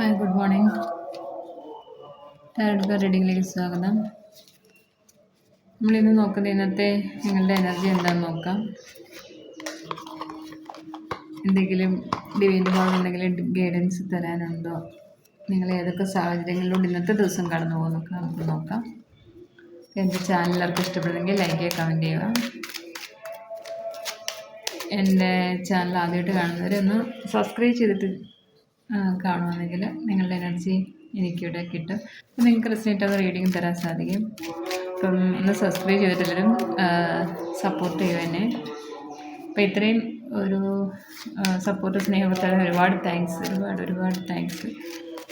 Hi good morning tarot റീഡിങ്ങിലേക്ക് സ്വാഗതം. നമ്മളിന്ന് നോക്കുന്ന ഇന്നത്തെ നിങ്ങളുടെ എനർജി എന്താണെന്ന് നോക്കാം. എന്തെങ്കിലും ഡിവൈന്റെ ഭാഗം എന്തെങ്കിലും ഗൈഡൻസ് തരാനുണ്ടോ? നിങ്ങൾ ഏതൊക്കെ സാഹചര്യങ്ങളിലൂടെ ഇന്നത്തെ ദിവസം കടന്നു പോകുന്നൊക്കെ നമുക്ക് നോക്കാം. എന്റെ ചാനൽ ഇഷ്ടപ്പെടുന്നെങ്കിൽ ലൈക്ക് ചെയ്യുക കമന്റ് ചെയ്യുക. എന്റെ ചാനൽ ആദ്യമായിട്ട് കാണുന്നവരൊന്ന് സബ്സ്ക്രൈബ് ചെയ്തിട്ട് കാണുവാണെങ്കിൽ നിങ്ങളുടെ എനർജി എനിക്കിവിടെ കിട്ടും. അപ്പം നിങ്ങൾക്ക് റിസൾട്ട് അത് റീഡിങ് തരാൻ സാധിക്കും. അപ്പം ഒന്ന് സബ്സ്ക്രൈബ് ചെയ്തിട്ടെല്ലാവരും സപ്പോർട്ട് ചെയ്യുക എന്നെ അപ്പം ഇത്രയും ഒരു സപ്പോർട്ട് സ്നേഹത്താൽ ഒരുപാട് താങ്ക്സ് ഒരുപാട് ഒരുപാട് താങ്ക്സ്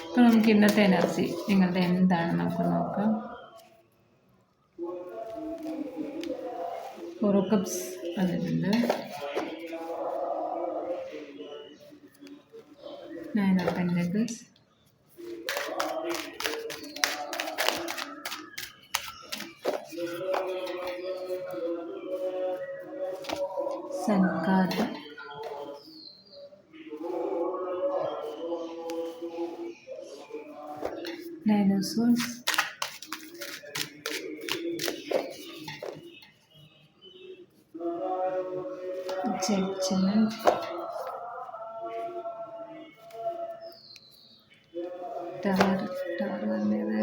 അപ്പം നമുക്ക് ഇന്നത്തെ എനർജി നിങ്ങളുടെ എന്താണ് നമുക്ക് നോക്കാം. ഫോർ കപ്സ് വന്നിട്ടുണ്ട് nine of pentacles sun card. Nine of swords tower tower വന്നത്.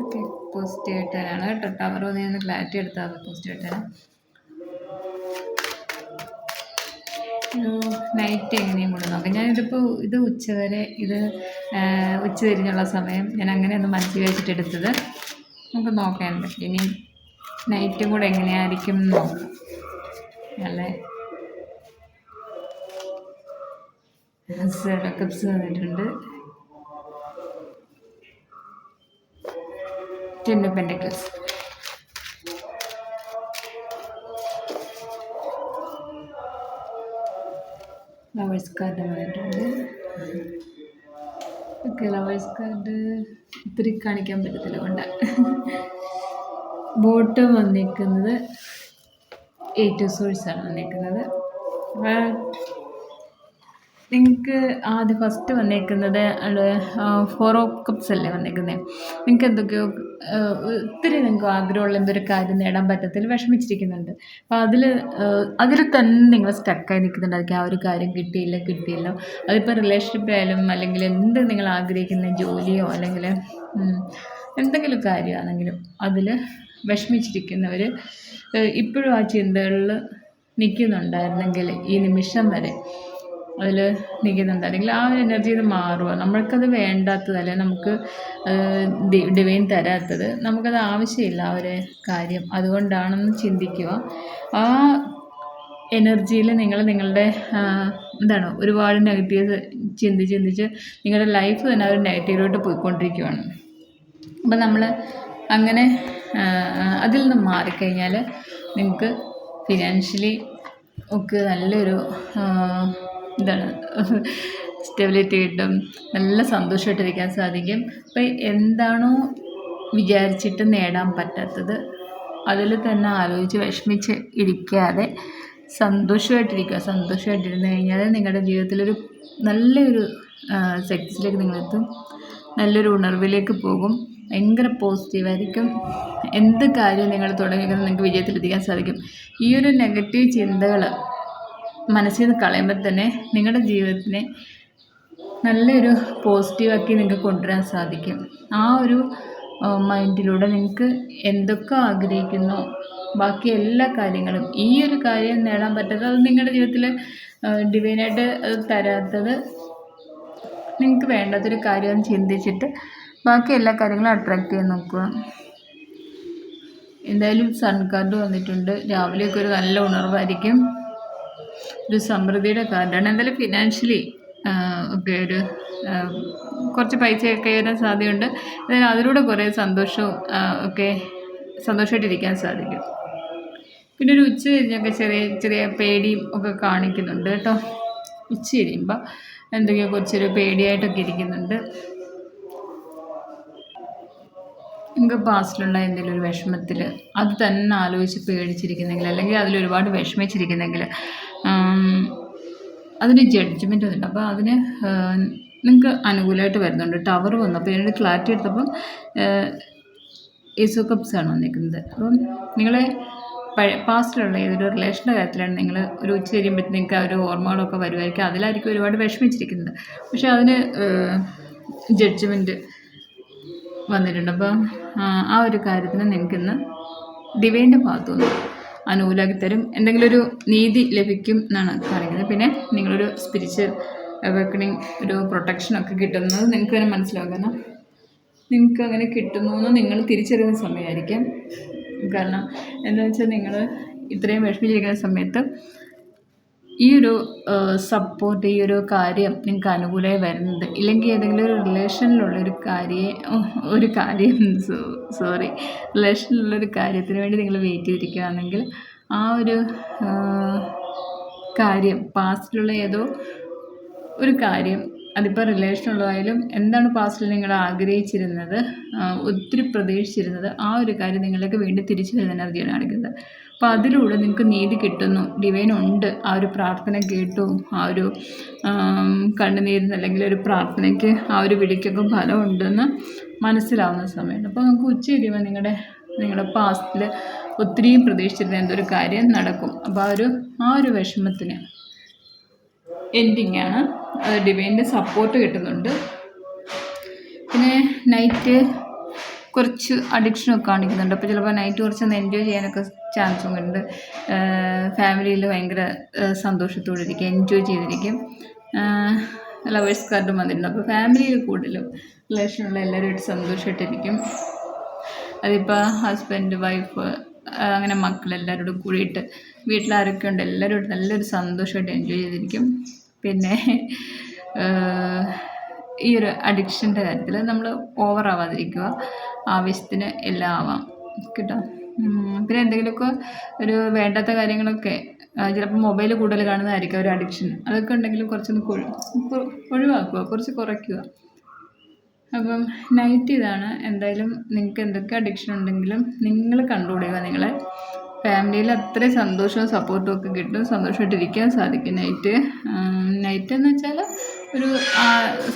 ഓക്കെ പോസിറ്റീവ് ആയിട്ടാണ് കേട്ടോ. ടവർ വന്നതിന് ക്ലാരിറ്റി എടുത്താൽ മതി പോസിറ്റീവ് ആയിട്ടാണ് ഒരു നൈറ്റ് എങ്ങനെയും കൂടെ നോക്കാം. ഞാനിതിപ്പോൾ ഇത് ഉച്ചവരെ ഇത് ഉച്ച തിരിഞ്ഞുള്ള സമയം ഞാൻ അങ്ങനെയൊന്ന് മനസ്സിൽ വെച്ചിട്ട് എടുത്തത്. നമുക്ക് പറ്റും ഇനി നൈറ്റും കൂടെ എങ്ങനെയായിരിക്കും നോക്കാം. അല്ലേ? കപ്സ് തന്നിട്ടുണ്ട്. Ten pentacles. ലവേഴ്സ് കാർഡ് വന്നിട്ടുണ്ട് ഓക്കെ ലവേഴ്സ് കാർഡ് ഒത്തിരി കാണിക്കാൻ പറ്റത്തില്ല കൊണ്ട്. ബോട്ട് വന്നിരിക്കുന്നത് എയ്റ്റ് സോഴ്സാണ് വന്നിരിക്കുന്നത്. നിങ്ങൾക്ക് ആദ്യം ഫസ്റ്റ് വന്നേക്കുന്നത് ഫോർ ഓഫ് കപ്സ് അല്ലേ വന്നേക്കുന്നത് നിങ്ങൾക്ക് എന്തൊക്കെയോ ഒത്തിരി നിങ്ങൾക്ക് ആഗ്രഹമുള്ള എന്തൊരു കാര്യം നേടാൻ പറ്റത്തില്ല വിഷമിച്ചിരിക്കുന്നുണ്ട്. അപ്പോൾ അതിൽ അതിൽ തന്നെ നിങ്ങൾ സ്റ്റക്കായി നിൽക്കുന്നുണ്ടായിരിക്കും ആ ഒരു കാര്യം കിട്ടിയില്ല കിട്ടിയില്ല. അതിപ്പോൾ റിലേഷൻഷിപ്പ് ആയാലും അല്ലെങ്കിൽ എന്ത് നിങ്ങൾ ആഗ്രഹിക്കുന്ന ജോലിയോ അല്ലെങ്കിൽ എന്തെങ്കിലും കാര്യമാണെങ്കിലും അതിൽ വിഷമിച്ചിരിക്കുന്നവർ ഇപ്പോഴും ആ ചിന്തകളിൽ നിൽക്കുന്നുണ്ടായിരുന്നെങ്കിൽ ഈ നിമിഷം വരെ അതിൽ നിൽക്കുന്നുണ്ടായിരുന്നെങ്കിൽ ആ ഒരു എനർജിയിൽ മാറുക നമ്മൾക്കത് വേണ്ടാത്തത് അല്ലെങ്കിൽ നമുക്ക് ഡിവൈൻ തരാത്തത് നമുക്കത് ആവശ്യമില്ല ആ ഒരു കാര്യം. അതുകൊണ്ടാണെന്ന് ചിന്തിക്കുക. ആ എനർജിയിൽ നിങ്ങൾ നിങ്ങളുടെ എന്താണ് ഒരുപാട് നെഗറ്റീവ് ചിന്തിച്ച് ചിന്തിച്ച് നിങ്ങളുടെ ലൈഫ് തന്നെ ഒരു നെഗറ്റീവിലോട്ട് പോയിക്കൊണ്ടിരിക്കുകയാണ് അപ്പം നമ്മൾ അങ്ങനെ അതിൽ നിന്ന് മാറിക്കഴിഞ്ഞാൽ നിങ്ങൾക്ക് ഫിനാൻഷ്യലി ഒക്കെ നല്ലൊരു എന്താണ് സ്റ്റെബിലിറ്റി കിട്ടും. നല്ല സന്തോഷമായിട്ടിരിക്കാൻ സാധിക്കും. അപ്പം എന്താണോ വിചാരിച്ചിട്ട് നേടാൻ പറ്റാത്തത് അതിൽ തന്നെ ആലോചിച്ച് വിഷമിച്ച് ഇരിക്കാതെ സന്തോഷമായിട്ടിരിക്കുക. സന്തോഷമായിട്ടിരുന്ന് കഴിഞ്ഞാൽ നിങ്ങളുടെ ജീവിതത്തിലൊരു നല്ലൊരു സക്സസിലേക്ക് നിങ്ങളെത്തും. നല്ലൊരു ഉണർവിലേക്ക് പോകും. ഭയങ്കര പോസിറ്റീവായിരിക്കും. എന്ത് കാര്യം നിങ്ങൾ തുടങ്ങിക്കുന്നത് നിങ്ങൾക്ക് വിജയത്തിലെത്തിക്കാൻ സാധിക്കും. ഈ ഒരു നെഗറ്റീവ് ചിന്തകൾ മനസ്സിൽ നിന്ന് കളയുമ്പോൾ തന്നെ നിങ്ങളുടെ ജീവിതത്തിനെ നല്ലൊരു പോസിറ്റീവാക്കി നിങ്ങൾക്ക് കൊണ്ടുവരാൻ സാധിക്കും. ആ ഒരു മൈൻഡിലൂടെ നിങ്ങൾക്ക് എന്തൊക്കെ ആഗ്രഹിക്കുന്നു ബാക്കി എല്ലാ കാര്യങ്ങളും ഈ ഒരു കാര്യം നേടാൻ പറ്റാത്തത് അത് നിങ്ങളുടെ ജീവിതത്തിൽ ഡിവൈനായിട്ട് അത് തരാത്തത് നിങ്ങൾക്ക് വേണ്ടാത്തൊരു കാര്യം ചിന്തിച്ചിട്ട് ബാക്കി എല്ലാ കാര്യങ്ങളും അട്രാക്റ്റ് ചെയ്യാൻ നോക്കുക. എന്തായാലും സൺ കാർഡ് വന്നിട്ടുണ്ട്. രാവിലെയൊക്കെ ഒരു നല്ല ഉണർവായിരിക്കും. ഒരു സമൃദ്ധിയുടെ കാർഡാണ് എന്തായാലും ഫിനാൻഷ്യലി ഒക്കെ ഒരു കുറച്ച് പൈസയൊക്കെ വരാൻ സാധ്യതയുണ്ട്. എന്തായാലും അതിലൂടെ കുറേ സന്തോഷവും ഒക്കെ സന്തോഷമായിട്ടിരിക്കാൻ സാധിക്കും. പിന്നെ ഒരു ഉച്ച കഴിഞ്ഞൊക്കെ ചെറിയ ചെറിയ പേടിയും ഒക്കെ കാണിക്കുന്നുണ്ട് കേട്ടോ. ഉച്ച കഴിയുമ്പോൾ എന്തൊക്കെയോ കുറച്ചൊരു പേടിയായിട്ടൊക്കെ ഇരിക്കുന്നുണ്ട്. നിങ്ങൾക്ക് പാസ്റ്റിലുള്ള എന്തെങ്കിലും ഒരു വിഷമത്തിൽ അത് തന്നെ ആലോചിച്ച് പേടിച്ചിരിക്കുന്നെങ്കിൽ അല്ലെങ്കിൽ അതിൽ ഒരുപാട് വിഷമിച്ചിരിക്കുന്നെങ്കിൽ അതിന് ജഡ്ജ്മെന്റ് വന്നിട്ട് അപ്പോൾ അതിന് നിങ്ങൾക്ക് അനുകൂലമായിട്ട് വരുന്നുണ്ട്. ടവർ വന്നു അപ്പോൾ ഇതിനൊരു ക്ലാരിറ്റി എടുത്തപ്പം കപ്സ് ആണ് വന്നിരിക്കുന്നത്. അപ്പം നിങ്ങളെ പഴയ പാസ്റ്റിലുള്ള ഏതൊരു റിലേഷന്റെ കാര്യത്തിലാണ് നിങ്ങൾ ഒരു ഉച്ച കഴിയുമ്പോഴത്തേക്ക് നിങ്ങൾക്ക് ആ ഒരു ഓർമ്മകളൊക്കെ വരുമായിരിക്കും അതിലായിരിക്കും ഒരുപാട് വിഷമിച്ചിരിക്കുന്നത്. പക്ഷേ അതിന് ജഡ്ജ്മെന്റ് വന്നിട്ടുണ്ട്. അപ്പം ആ ഒരു കാര്യത്തിന് നിങ്ങൾക്കിന്ന് ഡിവൈന്റെ ഭാഗത്തുനിന്ന് അനുകൂലമാക്കി തരും എന്തെങ്കിലും ഒരു നീതി ലഭിക്കും എന്നാണ് പറയുന്നത്. പിന്നെ നിങ്ങളൊരു സ്പിരിച്വൽ അവേക്കണിങ് ഒരു പ്രൊട്ടക്ഷൻ ഒക്കെ കിട്ടുന്നത് നിങ്ങൾക്ക് തന്നെ മനസ്സിലാവും. നിങ്ങൾക്ക് അങ്ങനെ കിട്ടുന്നു എന്ന് നിങ്ങൾ തിരിച്ചറിയുന്ന സമയമായിരിക്കാം. കാരണം എന്താണെന്ന് വെച്ചാൽ നിങ്ങൾ ഇത്രയും വിഷമിച്ചിരിക്കുന്ന സമയത്ത് ഈ ഒരു സപ്പോർട്ട് ഈ ഒരു കാര്യം നിങ്ങൾക്ക് അനുകൂലമായി വരുന്നത്. ഇല്ലെങ്കിൽ ഏതെങ്കിലും ഒരു റിലേഷനിലുള്ള ഒരു കാര്യം ഒരു കാര്യം സോറി റിലേഷനിലുള്ള ഒരു കാര്യത്തിന് വേണ്ടി നിങ്ങൾ വെയിറ്റ് ചെയ്തിരിക്കുകയാണെങ്കിൽ ആ ഒരു കാര്യം പാസ്റ്റിലുള്ള ഏതോ ഒരു കാര്യം അതിപ്പോൾ റിലേഷൻ ഉള്ളതായാലും എന്താണ് പാസ്റ്റിൽ നിങ്ങൾ ആഗ്രഹിച്ചിരുന്നത്? ഒത്തിരി പ്രതീക്ഷിച്ചിരുന്നത്. ആ ഒരു കാര്യം നിങ്ങളിലേക്ക് വേണ്ടി തിരിച്ചു വരുന്ന എനർജിയാണ് കാണിക്കുന്നത്. അപ്പോൾ അതിലൂടെ നിങ്ങൾക്ക് നീതി കിട്ടുന്നു. ഡിവൈൻ ഉണ്ട്. ആ ഒരു പ്രാർത്ഥന കേട്ടു. ആ ഒരു കണ്ണുനീരിന് അല്ലെങ്കിൽ ഒരു പ്രാർത്ഥനയ്ക്ക് ആ ഒരു വിളിക്കൊക്കെ ഫലമുണ്ടെന്ന് മനസ്സിലാവുന്ന സമയമാണ് അപ്പോൾ നിങ്ങൾക്ക് ഉച്ച കഴിയുമ്പോൾ നിങ്ങളുടെ നിങ്ങളുടെ പാസ്റ്റിൽ ഒത്തിരിയും പ്രതീക്ഷിച്ചിരുന്ന എന്തൊരു കാര്യം നടക്കും. അപ്പോൾ ആ ഒരു ആ ഒരു വിഷമത്തിന് എൻഡിങ്ങാണ് ഡിവൈന്റെ സപ്പോർട്ട് കിട്ടുന്നുണ്ട്. പിന്നെ നൈറ്റ് കുറച്ച് അഡിക്ഷനൊക്കെ കാണിക്കുന്നുണ്ട് അപ്പോൾ ചിലപ്പോൾ നൈറ്റ് കുറച്ചൊന്ന് എൻജോയ് ചെയ്യാനൊക്കെ ചാൻസും ഉണ്ട് ഫാമിലിയിൽ ഭയങ്കര സന്തോഷത്തോടെ ഇരിക്കും എൻജോയ് ചെയ്തിരിക്കും. ലവേഴ്സ് കാർഡും വന്നിട്ടുണ്ട്. അപ്പോൾ ഫാമിലിയിൽ കൂടുതലും റിലേഷനുള്ള എല്ലാവരുമായിട്ട് സന്തോഷമായിട്ടിരിക്കും അതിപ്പോൾ ഹസ്ബൻഡ് വൈഫ് അങ്ങനെ മക്കളെല്ലാവരോടും കൂടിയിട്ട് വീട്ടിലാരൊക്കെ ഉണ്ട് എല്ലാവരോടും നല്ലൊരു സന്തോഷമായിട്ട് എൻജോയ് ചെയ്തിരിക്കും. പിന്നെ ഈ ഒരു അഡിക്ഷന്റെ കാര്യത്തിൽ നമ്മൾ ഓവർ ആവാതിരിക്കുക ആവശ്യത്തിന് എല്ലാം ആവാം കേട്ടോ പിന്നെ എന്തെങ്കിലുമൊക്കെ ഒരു വേണ്ടാത്ത കാര്യങ്ങളൊക്കെ ചിലപ്പോൾ മൊബൈൽ കൂടുതൽ കാണുന്നതായിരിക്കും ഒരു അഡിക്ഷൻ. അതൊക്കെ ഉണ്ടെങ്കിൽ കുറച്ചൊന്ന് ഒഴിവാക്കുക കുറച്ച് കുറയ്ക്കുക. അപ്പം നൈറ്റ് ഇതാണ്. എന്തായാലും നിങ്ങൾക്ക് എന്തൊക്കെ അഡിക്ഷൻ ഉണ്ടെങ്കിലും നിങ്ങൾ കണ്ടുപിടിക്കുക നിങ്ങളെ. ഫാമിലിയിൽ അത്രയും സന്തോഷവും സപ്പോർട്ടും ഒക്കെ കിട്ടും. സന്തോഷമായിട്ട് ഇരിക്കാൻ സാധിക്കും നൈറ്റ് നൈറ്റ് എന്ന് വെച്ചാൽ ഒരു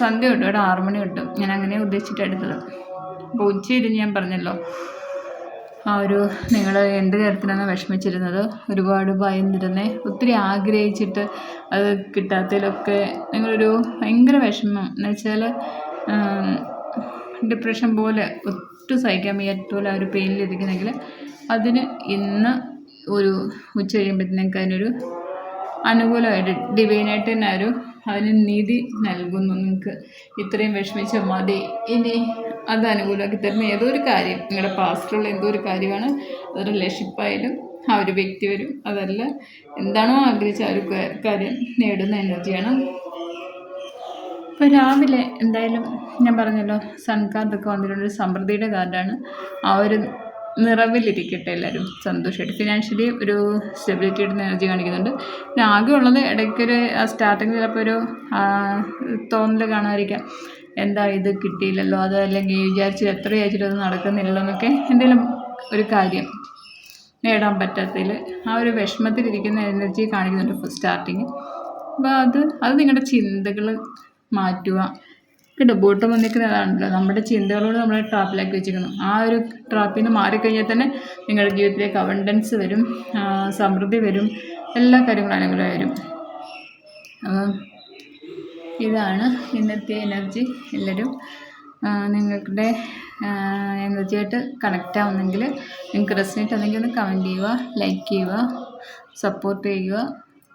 സന്ധ്യ കിട്ടും. ഒരു ആറ് മണി കിട്ടും. ഞാൻ അങ്ങനെ ഉദ്ദേശിച്ചിട്ട് എടുത്തത്. അപ്പോൾ ഉച്ചയിരുന്ന് ഞാൻ പറഞ്ഞല്ലോ ആ ഒരു നിങ്ങൾ എന്ത് കാര്യത്തിനാണ് വിഷമിച്ചിരുന്നത്? ഒരുപാട് ഭയന്നിരുന്നേ. ഒത്തിരി ആഗ്രഹിച്ചിട്ട് അത് കിട്ടാത്തതിലൊക്കെ നിങ്ങളൊരു ഭയങ്കര വിഷമം. എന്ന് വെച്ചാൽ ഡിപ്രഷൻ പോലെ ഒട്ടും സഹിക്കാൻ വയ്യാത്ത പോലെ ആ ഒരു പെയിനിലിരിക്കുന്നെങ്കിൽ അതിന് ഇന്ന് ഒരു ഉച്ച കഴിയുമ്പോഴത്തേക്ക് അതിനൊരു അനുകൂലമായിട്ട് ഡിവൈനായിട്ട് തന്നെ ഒരു അതിന് നീതി നൽകുന്നു. നിങ്ങൾക്ക് ഇത്രയും വിഷമിച്ച മതി. ഇനി അത് അനുകൂലമാക്കി തരുന്ന ഏതോ ഒരു കാര്യം നിങ്ങളുടെ പാസ്റ്റിലുള്ള എന്തോ ഒരു കാര്യമാണ് അത് റിലേഷൻഷിപ്പായാലും ആ ഒരു വ്യക്തി വരും. അതല്ല എന്താണോ ആഗ്രഹിച്ച ആ ഒരു കാര്യം നേടുന്ന എനർജിയാണ് ഇപ്പോൾ രാവിലെ എന്തായാലും ഞാൻ പറഞ്ഞല്ലോ സൺ കാർഡൊക്കെ വന്നിട്ടുണ്ട്. ഒരു സമൃദ്ധിയുടെ കാർഡാണ് ആ ഒരു നിറവിലിരിക്കട്ടെ എല്ലാവരും. സന്തോഷമായിട്ട് ഫിനാൻഷ്യലി ഒരു സ്റ്റെബിലിറ്റി ഇടുന്ന എനർജി കാണിക്കുന്നുണ്ട്. പിന്നെ ആകെ ഉള്ളത് ഇടയ്ക്കൊരു സ്റ്റാർട്ടിങ് ചിലപ്പോൾ ഒരു തോന്നൽ കാണാതിരിക്കാം എന്താ ഇത് കിട്ടിയില്ലല്ലോ? അത് അല്ലെങ്കിൽ വിചാരിച്ചു എത്ര വിചാരിച്ചിട്ട് അത് നടക്കുന്നില്ലല്ലോ എന്നൊക്കെ എന്തെങ്കിലും ഒരു കാര്യം നേടാൻ പറ്റാത്തതിൽ ആ ഒരു വിഷമത്തിലിരിക്കുന്ന എനർജി കാണിക്കുന്നുണ്ട് സ്റ്റാർട്ടിങ് അപ്പോൾ അത് അത് നിങ്ങളുടെ ചിന്തകൾ മാറ്റുക. കേട്ടോ ബോട്ടം വന്നിരിക്കുന്നതാണല്ലോ നമ്മുടെ ചിന്തകളോട് നമ്മൾ ട്രാപ്പിലാക്കി വെച്ചിരിക്കുന്നു. ആ ഒരു ട്രാപ്പിൽ നിന്ന് മാറിക്കഴിഞ്ഞാൽ തന്നെ നിങ്ങളുടെ ജീവിതത്തിലേക്ക് അവണ്ടൻസ് വരും സമൃദ്ധി വരും എല്ലാ കാര്യങ്ങളും അനുകൂലമായി വരും. ഇതാണ് ഇന്നത്തെ എനർജി എല്ലാവരും നിങ്ങളുടെ എനർജിയായിട്ട് കണക്റ്റ് ആവുന്നെങ്കിൽ നിങ്ങൾക്ക് റെസിനേറ്റ് ആണെങ്കിൽ ഒന്ന് കമന്റ് ചെയ്യുക ലൈക്ക് ചെയ്യുക സപ്പോർട്ട് ചെയ്യുക.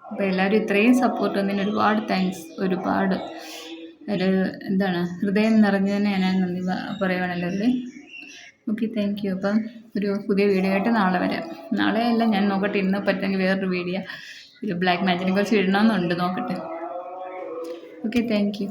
അപ്പോൾ എല്ലാവരും ഇത്രയും സപ്പോർട്ട് തന്നതിന് ഒരുപാട് താങ്ക്സ് ഒരുപാട്. ഒരു എന്താണ് ഹൃദയം നിറഞ്ഞു തന്നെ ഞാൻ നന്ദി പറയുവാണല്ലോ അല്ലേ? ഓക്കെ താങ്ക് യു അപ്പം ഒരു പുതിയ വീഡിയോ ആയിട്ട് നാളെ വരാം. നാളെ അല്ല ഞാൻ നോക്കട്ടെ ഇന്ന് പറ്റുമെങ്കിൽ വേറൊരു വീഡിയോ ഒരു ബ്ലാക്ക് മാജിനെ കുറിച്ച് ഇടണമെന്നുണ്ട് നോക്കട്ടെ. Okay thank you